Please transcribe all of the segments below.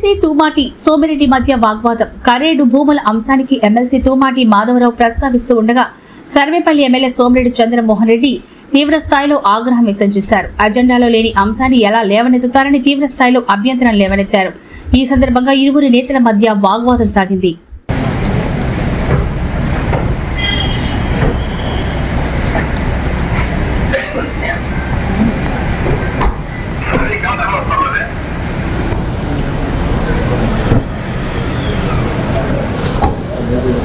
MLC Tumati Somireddy మధ్య వాగ్వాదం. కరేడు భూముల అంశానికి ఎమ్మెల్సీ తూమాటి మాధవరావు ప్రస్తావిస్తూ ఉండగా సర్వేపల్లి ఎమ్మెల్యే సోమిరెడ్డి చంద్రమోహన్ రెడ్డి తీవ్ర స్థాయిలో ఆగ్రహం వ్యక్తం చేశారు. అజెండాలో లేని అంశాన్ని ఎలా లేవనెత్తుతారని తీవ్ర స్థాయిలో అభ్యంతరం లేవనెత్తారు. ఈ సందర్భంగా ఇరువురు నేతల మధ్య వాగ్వాదం సాగింది.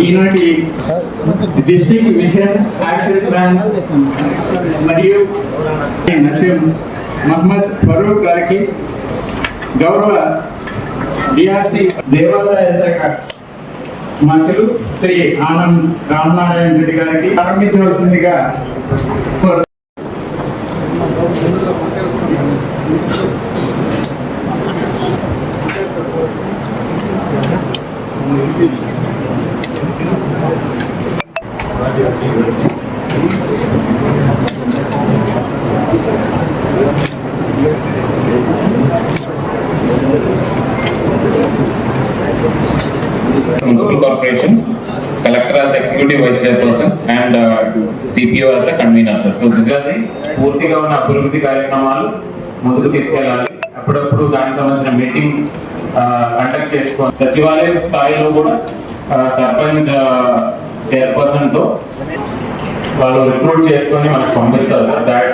ఈనాటి డిస్ట్రిక్ట్ మిషన్ యాక్షన్ ప్లాన్ మరియు నసీం మహమ్మద్ ఫరూక్ గారికి గౌరవ డిఆర్సి దేవాదాయ శాఖ మంత్రులు శ్రీ ఆనంద్ రామనారాయణ రెడ్డి గారికి ప్రారంభించవలసిందిగా కోరు- corporation corporations, collector as the executive vice chairperson and uh, CPO as the convener sir. So this the పూర్తిగా ఉన్న అభివృద్ధి కార్యక్రమాలు ముందుకు తీసుకెళ్ళాలి. అప్పుడప్పుడు దానికి సంబంధించిన మీటింగ్ కండక్ట్ చేసుకోవాలి సచివాలయం స్థాయిలో కూడా సర్పంచ్ చైర్పర్సన్తో వాళ్ళు రిక్రూట్ చేసుకొని మనకు పంపిస్తారు. దాట్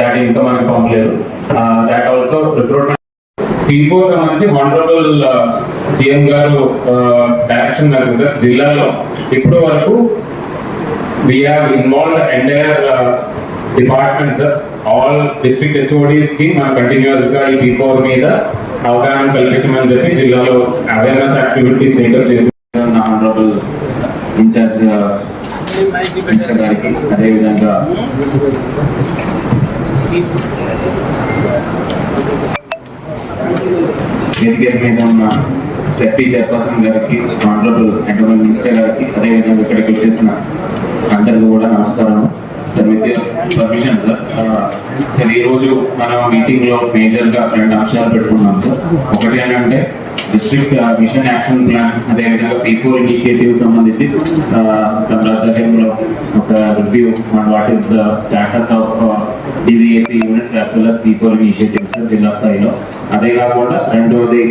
దాట్ ఇంకా మనకు పంపలేదు. దాట్ ఆల్సో రిక్రూట్మెంట్ పీపో సంబంధించి వండర్ఫుల్ సీఎం uh, గారు డైరెక్షన్ మేరకు సార్ జిల్లాలో ఇప్పటి వరకు we have involved entire uh, department sir. All district HODs కి మనం కంటిన్యూస్గా ఈ పీపో మీద అవగాహన కల్పించమని చెప్పి జిల్లాలో అవేర్నెస్ యాక్టివిటీస్ మేకప్ చేసిన ఆనరబుల్ ఇన్ఛార్జ్ మినిస్టర్ గారికి. అదేవిధంగా వేదిక మీద ఉన్న సెఫ్టీ చైర్పర్సన్ గారికి ఆనరబుల్ ఎంటర్మెంట్ మినిస్టర్ గారికి అదేవిధంగా ఇక్కడికి వచ్చేసిన అందరికీ కూడా నమస్కారం sir with permission sir sir ఈరోజు మనం మీటింగ్లో మేజర్గా రెండు అంశాలు పెట్టుకున్నాం సార్. ఒకటి ఏంటంటే డిస్ట్రిక్ట్ మిషన్ యాక్షన్ ప్లాన్ అదేవిధంగా పీపుల్ ఇనిషియేటివ్ సంబంధించి రాజ్యాంగంలో ఒక review what is the status of DVAP units as well as people initiatives జిల్లా స్థాయిలో. అదే కాకుండా రెండోది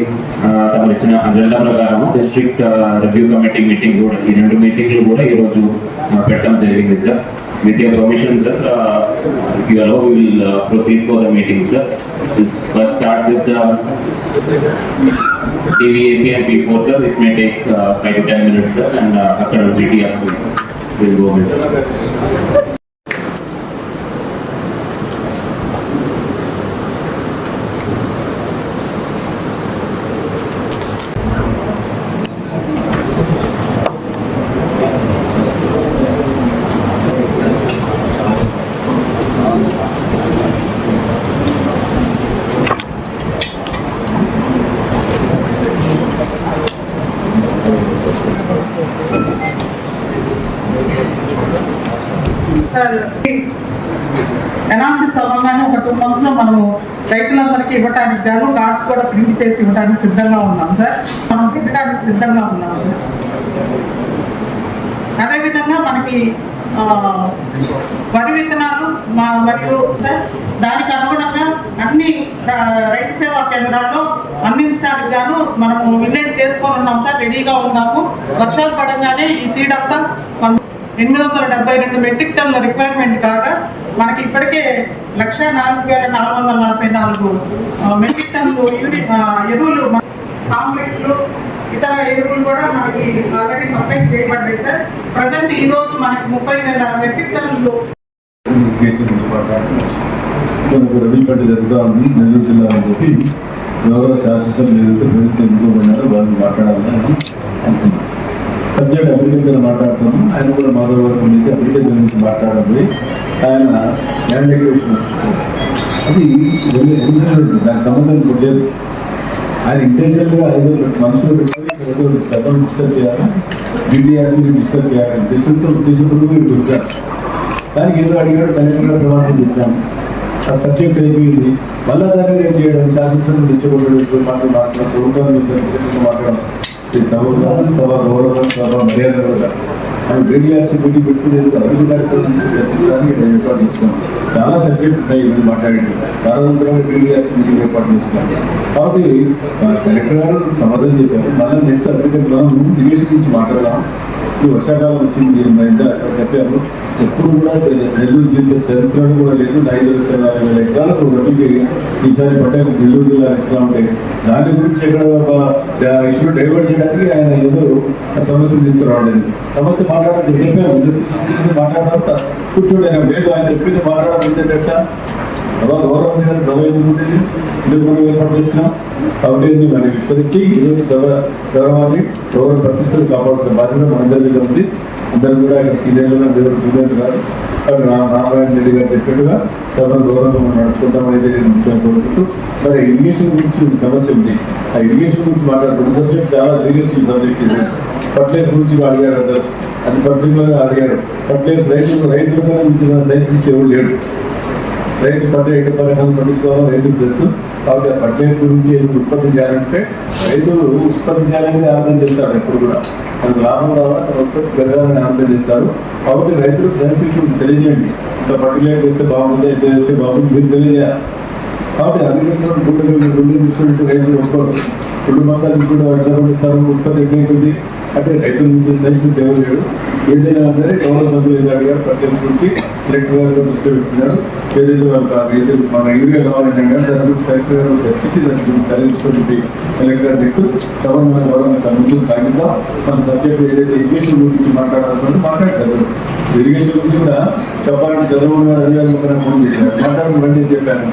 ఆ, తమరు ఇచ్చిన అజెండా ప్రకారం డిస్ట్రిక్ట్ రివ్యూ కమిటీ మీటింగ్ కూడా ఈ రెండు మీటింగ్లు కూడా ఈ రోజు ఆ, పెట్టడం జరిగింది sir. With your permission sir you allow will proceed for the meeting sir first start with DVAP and P4 sir, it may take uh, five to ten minutes sir and uh, అక్కడ GTR will go with sir. ఒక two మంత్స్లో మనము రైతులందరికీ ఇవ్వడానికి గాను cards కూడా print చేసి ఇవ్వడానికి సిద్ధంగా ఉన్నాం సార్ మనం పెట్టడానికి సిద్ధంగా ఉన్నాం సార్ అదేవిధంగా మనకి వరి విత్తనాలు మా- మరియు సార్ దానికి అనుగుణంగా అన్ని రైతు సేవా కేంద్రాల్లో అందించడానికి గాను మనము ఇండెంట్ చేసుకొని ఉన్నాం సార్ రెడీగా ఉన్నాము వర్షాలు పడంగానే ఈ సీడ్ అంతా ఎనిమిది వందల డెబ్బై రెండు మెట్రిక్ టన్నుల రిక్వైర్మెంట్ కాగా మనకి ఇప్పటికే లక్ష నాలుగు వేల నాలుగు వందల నలభై నాలుగు మెట్రిక్ టన్లు ఎరువులు కాంప్లెక్స్లు ఇతర ఎరువులు కూడా మనకి ఆల్రెడీ సప్లై చేయబడ్డాయి సార్. ప్రజెంట్ ఈ రోజు మనకి ముప్పై వేల మెట్రిక్ టన్లు రవిపట్టి జరుగుతూ ఉంది నెల్లూరు జిల్లా అని చెప్పి యోగా శాసనసభ ఏదైతే ప్రభుత్వం ఎన్నుకోమన్నారో వాళ్ళు మాట్లాడాలని అనుకున్నాం సబ్జెక్ట్ అగ్రికల్చర్ మాట్లాడుతున్నాం. ఆయన కూడా మరో వరకు నుంచి అగ్రికల్చర్ గురించి మాట్లాడాలి ఆయన ల్యాండ్ డెకరేషన్ అది రెండు దానికి సంబంధం ఇప్పుడు లేదు. ఆయన ఇంటెన్షన్గా ఏదో మనసులో పెట్టాలి ఏదో సభను డిస్టర్బ్ చేయాలి? బీడీఆర్సీని డిస్టర్బ్ చేయాలని ఉద్దేశంతో ఉద్దేశంతో మీరు వచ్చారు. దానికి ఏదో అడిగాడు దానికి కూడా సమాధానం ఇచ్చాను ఆ సబ్జెక్ట్ అయిపోయింది మళ్ళా దాన్ని నేను చేయడం శాసనసభ తెచ్చుకోవడం మాటలు మాట్లాడడం ప్రభుత్వం మాట్లాడడం. సభ సభ గౌరవం సభ మర్యాద కూడా అభివృద్ధి కార్యక్రమం చర్చించడానికి ఇక్కడ ఏర్పాటు చాలా సబ్జెక్ట్ ఉన్నాయి ఇది మాట్లాడేది కారణంతరంగా రేడియాసి మీటింగ్ ఏర్పాటు చేసుకున్నాం కాబట్టి కలెక్టర్ గారు సమాధానం చెప్పారు. మళ్ళీ నెక్స్ట్ అభివృద్ధి మనం దిగేసి గురించి మాట్లాడదాం. ఈ వర్షాకాలం వచ్చింది మీరు చెప్పారు. ఎప్పుడు కూడా నెల్లూరు జిల్లా చరిత్ర కూడా లేదు. ఐదు లక్షల యాభై వేల ఎకరాలకు వడ్డీకి ఈసారి పట్టాకు నెల్లూరు జిల్లా ఇస్తా ఉంటే దాని గురించి ఇక్కడ ఒక ఇష్యూ డైవర్ట్ చేయడానికి ఆయన ఏదో ఆ సమస్యను తీసుకురావడం సమస్య మాట్లాడడం చెప్పాము ఇండస్ట్రీస్ మాట్లాడడం కూర్చోండి ఆయన లేదు ఆయన చెప్పింది మాట్లాడాలంటే కట్ట సభ గౌరవం మీద సభ ఎందుకు ఉండేది? మనం ఏర్పాటు చేసినాం. కాబట్టి ఇది మనం ఈరోజు సభ గౌరవాన్ని గౌరవ ప్రతిష్టలు కాపాడాల్సిన బాధ్యత మనందరికీ ఉంది. ఇద్దరు కూడా ఇక్కడ సీనియర్లు దేవుడు జూనియర్ గారు అక్కడ రా- రామారాయణ రెడ్డి గారు చెప్పినట్టుగా సభలు గౌరవం మనం నడుపుకుంటామని నేను ముఖ్యంగా కోరుకుంటూ మరి ఇరిగేషన్ గురించి సమస్య ఉంది. ఆ ఇరిగేషన్ గురించి మాట్లాడుతున్న సబ్జెక్ట్ చాలా సీరియస్ సబ్జెక్ట్ ఇది. ఫర్టిలైజర్ గురించి అడిగారు అందరు. అది పర్టికులర్గా అడిగారు. ఫర్టిలైజర్ రైతులు రైతులుగా మించిన సైన్స్ ఎవరు లేడు రైతు పంట ఎక్కడ పరిణామం పండించుకోవాలో రైతుకు తెలుసు. కాబట్టి ఆ పర్చేస్ గురించి ఏది ఉత్పత్తి చేయాలంటే రైతు ఉత్పత్తి చేయాలని ఆనందం చేస్తాడు ఎప్పుడు కూడా. మనకు లాభం కావాలి ఉత్పత్తి పెరగాలని ఆనందం చేస్తారు. కాబట్టి రైతులు సైన్స్ తెలియజేయండి. ఇంత పర్టికులర్ చేస్తే బాగుంది ఎంత చేస్తే బాగుంది మీరు తెలియజేయాలి. కాబట్టి అగ్రికల్చర్ గుడ్డలు గుడ్డలు తీసుకుంటూ రైతులు ఒప్పుకోరు. గుడ్డు మొత్తాలు తీసుకుంటే ఎట్లా పండిస్తారు? ఉత్పత్తి ఎక్కువైతుంది అంటే రైతుల నుంచి సైన్స్ చేయలేడు ఏదైనా సరే గౌరవ సభ్యులు అడిగారు ప్రత్యేక గురించి. కలెక్టర్ గారు కూడా దృష్టి ఏదైతే వాళ్ళకి మన ఏరియా కావాలంటే దాని గురించి కలెక్టర్ గారు చర్చించి దాని తరలించుకుంటుంది కలెక్టర్ గారు చెట్టు ద్వారా ముందుకు సాగిద్దాం. మన సబ్జెక్ట్ ఏదైతే ఇరిగేషన్ గురించి మాట్లాడాలనుకుంటే మాట్లాడతారు. ఇరిగేషన్ గురించి కూడా చెప్పాలని చదువు అధికారులు ఫోన్ చేశారు. మాట్లాడమని చెప్పాను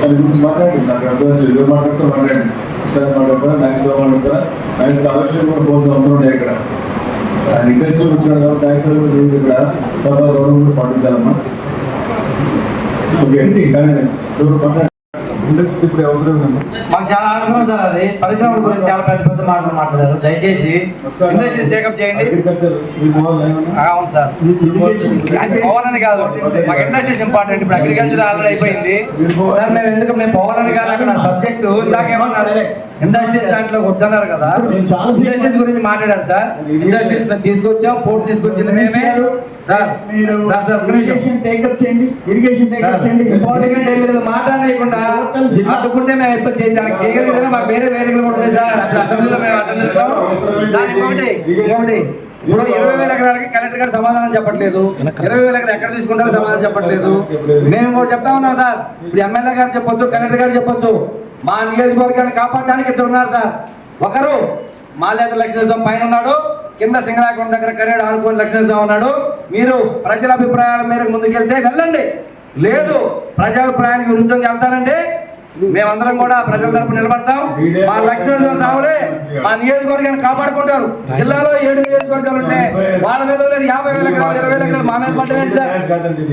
దాని గురించి మాట్లాడండి. నాకు అర్థం కాలేదు. మాట్లాడుతూ మాట్లాడండి. సార్ మాట్లాడతారా? మ్యాథ్స్లో మాట్లాడతారా? మ్యాథ్స్ ఆలోచన కూడా కోసం అవసరం ఇక్కడ. ఇంట్రెస్ట్ వచ్చాడు కాబట్టి కూడా ఇక్కడ సభ గౌరవం పాటించాలమ్మా ఓకే కానీ ఇంట్రెస్ట్ ఇప్పుడు అవసరం మాకు చాలా అవసరం సార్ అది. పరిశ్రమల గురించి చాలా పెద్ద పెద్ద మాటలు మాట్లాడారు. దయచేసి ఇండస్ట్రీస్ టేకప్ చేయండి. అగ్రికల్చర్ అవును సార్. పోవాలని కాదు. మాకు ఇండస్ట్రీస్ ఇంపార్టెంట్. ఇప్పుడు అగ్రికల్చర్ ఆల్రెడీ అయిపోయింది. సార్ మేము ఎందుకు మేము పోవాలని కాదు. అక్కడ సబ్జెక్టు ఇందాకేమన్నారు ఇండస్ట్రీస్ దాంట్లో వద్దన్నారు కదా. ఇండస్ట్రీస్ గురించి మాట్లాడారు సార్. ఇండస్ట్రీస్ తీసుకొచ్చాం పోర్ట్ తీసుకొచ్చింది మేమే. సార్ మీరు. ఇరిగేషన్ టేకప్ చేయండి ఇరిగేషన్ టేకప్ చేయండి. ఇంపార్టెంట్ ఏం లేదు మాట్లాడలేకుండా అడ్డుకుంటే మేము ఎప్పుడు చేయాలి దానికి చేయగలిగితే మాకు వేరే వేదికలు కూడా ఉన్నాయి సార్. అసెంబ్లీలో మేము అటెండ్ సార్ ఇంకొకటి ఇంకొకటి. ఇప్పుడు ఇరవై వేల ఎకరాలకి కలెక్టర్ గారు సమాధానం చెప్పట్లేదు. ఇరవై వేల ఎకరాలు ఎక్కడ తీసుకుంటారో సమాధానం చెప్పట్లేదు. మేము కూడా చెప్తా ఉన్నాం సార్. ఇప్పుడు ఎమ్మెల్యే గారు చెప్పొచ్చు కలెక్టర్ గారు చెప్పొచ్చు. మా నియోజకవర్గాన్ని కాపాడడానికి ఇద్దరు ఉన్నారు సార్. ఒకరు మాల్యాత లక్ష్మీస్వామి పైన ఉన్నాడు. కింద సింగరాకుండ దగ్గర కరేడు ఆనుకోని లక్ష్మీస్వామి ఉన్నాడు. మీరు ప్రజల అభిప్రాయాల మేరకు ముందుకెళ్తే వెళ్ళండి. లేదు ప్రజాభిప్రాయానికి విరుద్ధంగా వెళ్తానంటే మేమందరం కూడా ప్రజల తరపు నిలబడతాం. మా లక్ష్మీస్వామి సావులే మా నియోజకవర్గాన్ని కాపాడుకుంటారు. జిల్లాలో ఏడు నియోజకవర్గాలు ఉంటే వాళ్ళ మీద లేదు యాభై వేల ఎకరాలు ఇరవై వేల ఎకరాలు మా మీద పడ్డాయండి సార్?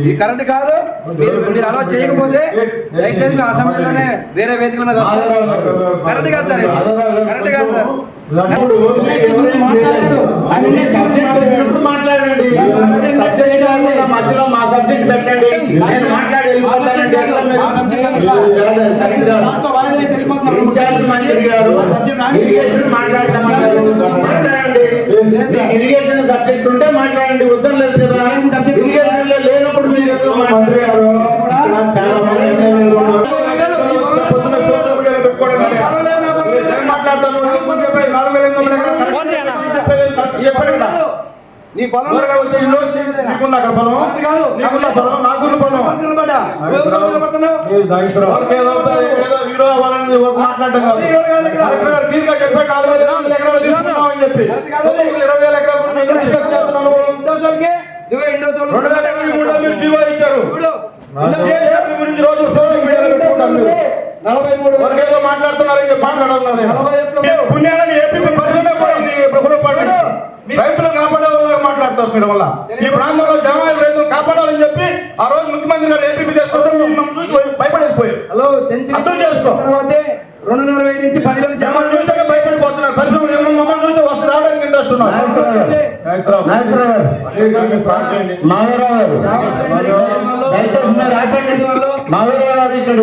ఈ కరెంట్ కాదు. మీరు మీరు అలా చేయకపోతే దయచేసి మీ అసెంబ్లీలోనే వేరే వేదికల మీద. కరెక్ట్ కాదు సార్. కరెక్ట్ కాదు సార్ మాట్లాడలేదు. అవన్నీ సబ్జెక్ట్ ఎప్పుడు మాట్లాడండి సబ్జెక్ట్ కాకుండా మధ్యలో మా సబ్జెక్ట్ పెట్టండి నేను మాట్లాడి వెళ్ళిపోతానంటే ఎట్లా మీరు? మా సబ్జెక్ట్ కాదు సార్. కాదు, కాదు. లాస్ట్లో వాయిదా వేసి వెళ్ళిపోతున్నారు. మంత్రి గారు మా నీ పొలం వచ్చి ఇల్లు అక్కడ పొలం కాదు. పొలం పొలం హీరో అవ్వాలని మాట్లాడటం కాదు. క్లియర్గా నాలుగు వేల ఎకరాలు తీసుకున్నామని చెప్పి. ఇరవై వేల ఎకరాలు. రెండు వేల ఇరవై జీవో ఇచ్చారు. గురించి రోజు సోషల్ మీడియాలో పెట్టుకుంటారు. నలభై మూడు ఎవరికి ఏదో మాట్లాడుతున్నారని చెప్పి మాట్లాడుతున్నారు నలభై కాపాడాలి జవాన్ రైతులు కాపాడాలని చెప్పి ఆ రోజు ముఖ్యమంత్రి గారు ఏపీ భయపడిపోయి హలో అర్థం చేసుకో. రెండున్నర వెయ్యి నుంచి పది వేల జమాలు చూస్తే భయపడిపోతున్నారు. పరిశ్రమలు ఏమో మమ్మల్ని చూస్తే వస్తు రావడానికి ఇంట్రెస్ట్ ఉన్నారు. మాధవరావు. గారు ఇక్కడ